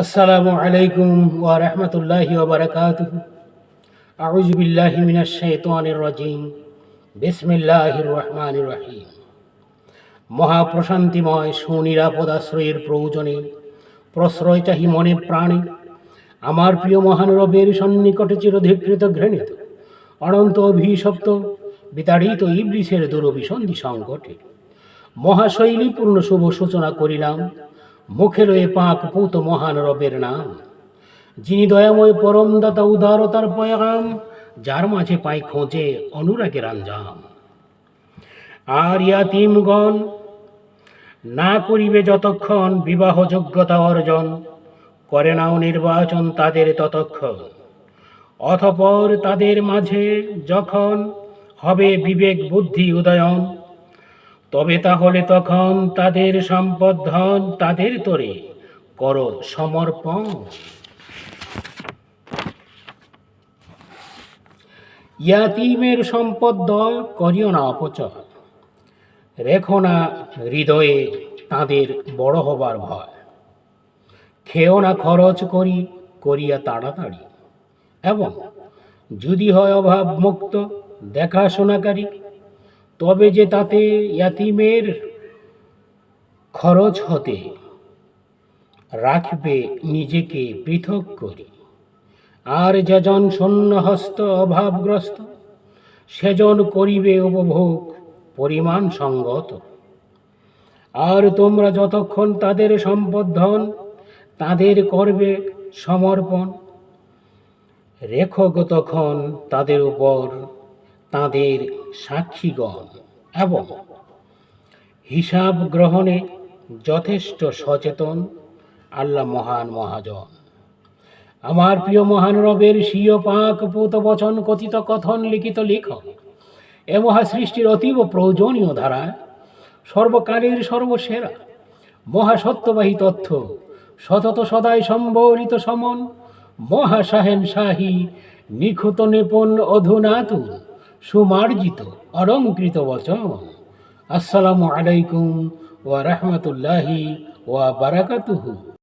আসসালামু আলাইকুম ওয়া রাহমাতুল্লাহি ওয়া বারাকাতুহু। আউযু বিল্লাহি মিনাশ শাইতানির রাজিম। বিসমিল্লাহির রহমানির রহিম। মহাপ্রশান্তিময় সুনিরাপদ আশ্রয়ের প্রয়োজনে প্রশ্রয় চাহি মনে প্রাণে, আমার প্রিয় মহান রবের সন্নিকটে চিরধিকৃত ঘৃণিত, অনন্ত অভিশপ্ত, বিতাড়িত ইবলিসের দুরভিসন্ধি সংকটে, মহাশৈলীপূর্ণ শুভ সূচনা করিলাম। মুখে লয়ে পাক পুত মহান রবের নাম। যিনি দয়াময় পরমদাতা উদারতার পয়াম যার মাঝে পাই খোঁজে অনুরাগের আঞ্জাম। আর ইয়াতিমগণ, না করিবে যতক্ষণ বিবাহ যোগ্যতা অর্জন, করে নাও নির্বাচন তাদের ততক্ষণ। অথপর তাদের মাঝে যখন হবে বিবেক বুদ্ধি উদয়ন তবে তাহলে তখন তাদের সম্পদ ধন তাদের তরে কর সমর্পণ। ইয়াতিমের সম্পদ দল করিও না অপচয়। রেখো না হৃদয়ে তাদের বড় হবার ভয়। খেও না খরচ করি, করিয়া তাড়াতাড়ি। এবং যদি হয় অভাব মুক্ত দেখাশোনাকারী তবে যে তাতে ইয়াতিমের খরচ হতে রাখবে নিজেকে পৃথক করি। আর যেজন শূন্যহস্ত অভাবগ্রস্ত, সেজন করিবে উপভোগ পরিমাণ সঙ্গত আর তোমরা যতক্ষণ তাদের সম্পদ ধন, তাদের করবে সমর্পণ, রেখো তখন তাদের উপর তাদের সাক্ষীগণ এবং হিসাব গ্রহণে যথেষ্ট সচেতন আল্লাহ মহান মহাজন। আমার প্রিয় মহান রবের স্বীয় পাক পুত বচন কথিত কথন লিখিত লিখন এ মহা সৃষ্টির অতীব প্রয়োজনীয় ধারা, সর্বকালের সর্বসেরা, মহাসত্যবাহী তথ্য, সতত সদাই সম্বলিত সমন মহাসাহেন শাহী নিখুত নিপুণ অধুনাতুল সুমার্জিত অলঙ্কৃত বচন। আসসালামু আলাইকুম ওয়া রাহমাতুল্লাহি ওয়া বারাকাতুহু।